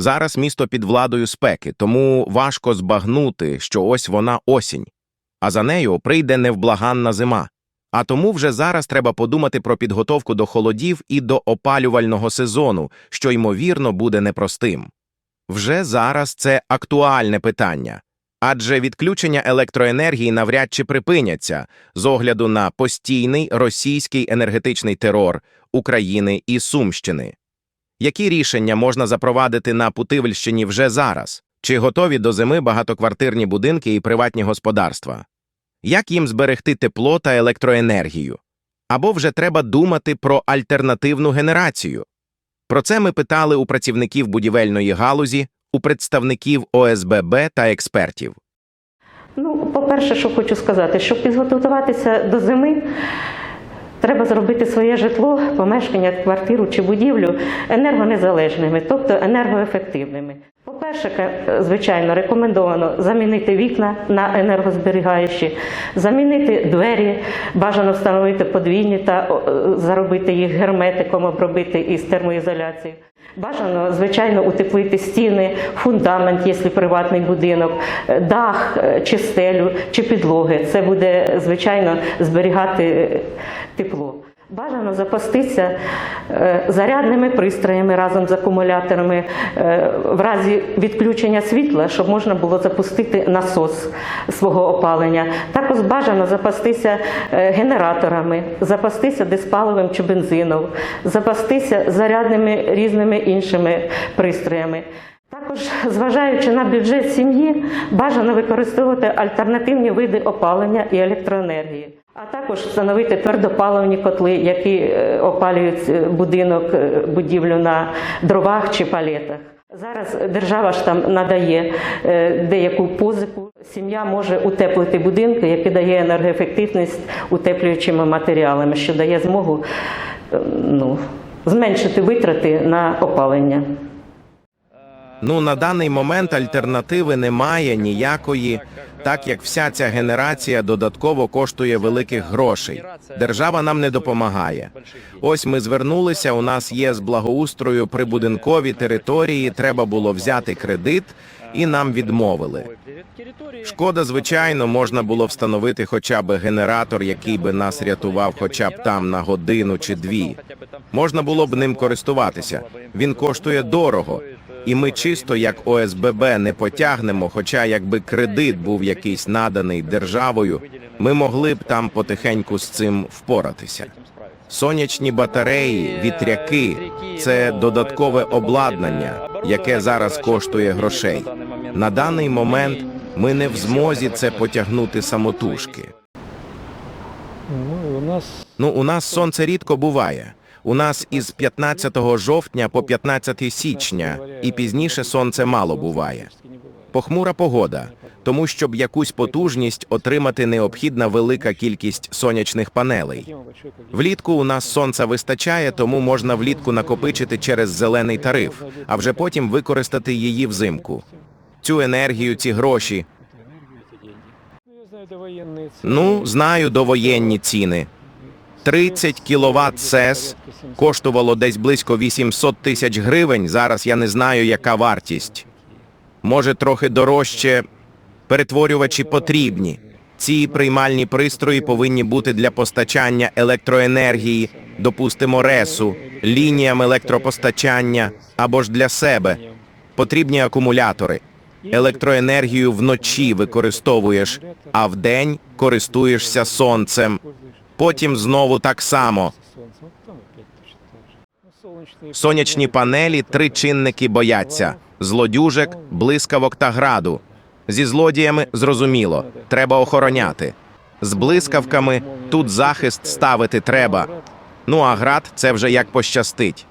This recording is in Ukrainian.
Зараз місто під владою спеки, тому важко збагнути, що ось вона осінь, а за нею прийде невблаганна зима. А тому вже зараз треба подумати про підготовку до холодів і до опалювального сезону, що ймовірно буде непростим. Вже зараз це актуальне питання, адже відключення електроенергії навряд чи припиняться з огляду на постійний російський енергетичний терор України і Сумщини. Які рішення можна запровадити на Путивльщині вже зараз? Чи готові до зими багатоквартирні будинки і приватні господарства? Як їм зберегти тепло та електроенергію? Або вже треба думати про альтернативну генерацію? Про це ми питали у працівників будівельної галузі, у представників ОСББ та експертів. Ну, по-перше, що хочу сказати, щоб підготуватися до зими, треба зробити своє житло, помешкання, квартиру чи будівлю енергонезалежними, тобто енергоефективними. По-перше, ка- звичайно, рекомендовано замінити вікна на енергозберігаючі, замінити двері, бажано встановити подвійні та е, заробити їх герметиком, обробити із термоізоляцією. Бажано, звичайно, утеплити стіни, фундамент, якщо приватний будинок, е, дах е, чи стелю, чи підлоги. Це буде, звичайно, зберігати е, тепло. Бажано запастися е, зарядними пристроями разом з акумуляторами е, в разі відключення світла, щоб можна було запустити насос свого опалення. Також бажано запастися е, генераторами, запастися диспаливим чи бензином, запастися зарядними різними іншими пристроями. Також, зважаючи на бюджет сім'ї, бажано використовувати альтернативні види опалення і електроенергії, а також встановити твердопаливні котли, які е, опалюють е, будинок, е, будівлю на дровах чи палетах. Зараз держава ж там надає деяку позику. Сім'я може утеплити будинки, які дає енергоефективність утеплюючими матеріалами, що дає змогу е, ну, зменшити витрати на опалення. Ну, на даний момент альтернативи немає ніякої, так як вся ця генерація додатково коштує великих грошей. Держава нам не допомагає. Ось ми звернулися. У нас є з благоустрою прибудинкові території. Треба було взяти кредит, і нам відмовили. Шкода, звичайно, можна було встановити хоча б генератор, який би нас рятував, хоча б там на годину чи дві. Можна було б ним користуватися. Він коштує дорого. І ми чисто як ОСББ не потягнемо, хоча якби кредит був якийсь наданий державою, ми могли б там потихеньку з цим впоратися. Сонячні батареї, вітряки це додаткове обладнання, яке зараз коштує грошей. На даний момент ми не в змозі це потягнути самотужки. Ну, у нас Ну, сонце рідко буває. У нас із 15 жовтня по 15 січня, і пізніше сонце мало буває. Похмура погода, тому щоб якусь потужність отримати необхідна велика кількість сонячних панелей. Влітку у нас сонця вистачає, тому можна влітку накопичити через зелений тариф, а вже потім використати її взимку. Цю енергію, ці гроші. Ну, знаю, Ну, довоєнні ціни. 30 кВт СЕС коштувало десь близько 800 тисяч гривень. Зараз я не знаю, яка вартість. Може, трохи дорожче. Перетворювачі потрібні. Ці приймальні пристрої повинні бути для постачання електроенергії, допустимо, ресу, лініям електропостачання або ж для себе. Потрібні акумулятори. Електроенергію вночі використовуєш, а вдень користуєшся сонцем. Потім знову так само. Сонячні панелі три чинники бояться: злодюжек, блискавок та граду. Зі злодіями зрозуміло, треба охороняти. З блискавками тут захист ставити треба. Ну а град це вже як пощастить.